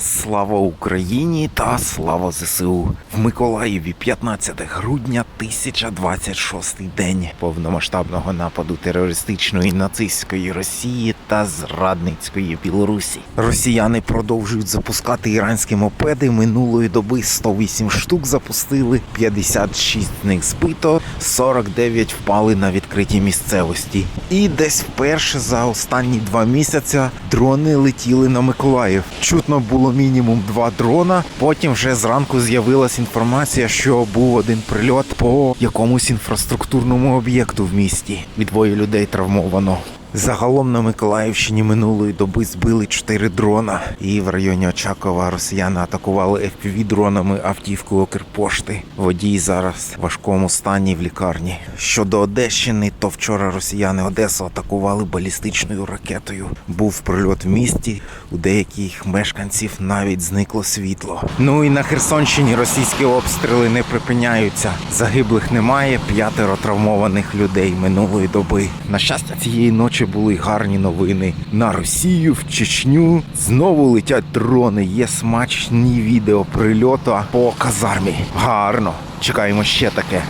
Слава Україні та слава ЗСУ в Миколаєві 15 грудня 1026 день повномасштабного нападу терористичної нацистської Росії та зрадницької Білорусі. Росіяни продовжують запускати іранські мопеди. Минулої доби 108 штук запустили, 56 з них збито, 49 впали на відкритій місцевості. І десь вперше за останні два місяця дрони летіли на Миколаїв. Чутно було мінімум два дрона. Потім вже зранку з'явилась інформація, що був один прильот по якомусь інфраструктурному об'єкту в місті. І двоє людей травмовано. Загалом на Миколаївщині минулої доби збили чотири дрона, і в районі Очакова росіяни атакували fpv дронами автівку Укрпошти. Водій зараз в важкому стані в лікарні. Щодо Одещини, то вчора росіяни Одесу атакували балістичною ракетою. Був прильот в місті. У деяких мешканців навіть зникло світло. Ну і на Херсонщині російські обстріли не припиняються. Загиблих немає, п'ятеро травмованих людей минулої доби. На щастя, цієї ночі були гарні новини. На Росію, в Чечню знову летять дрони. Є смачні відео прильоту по казармі. Гарно. Чекаємо ще таке.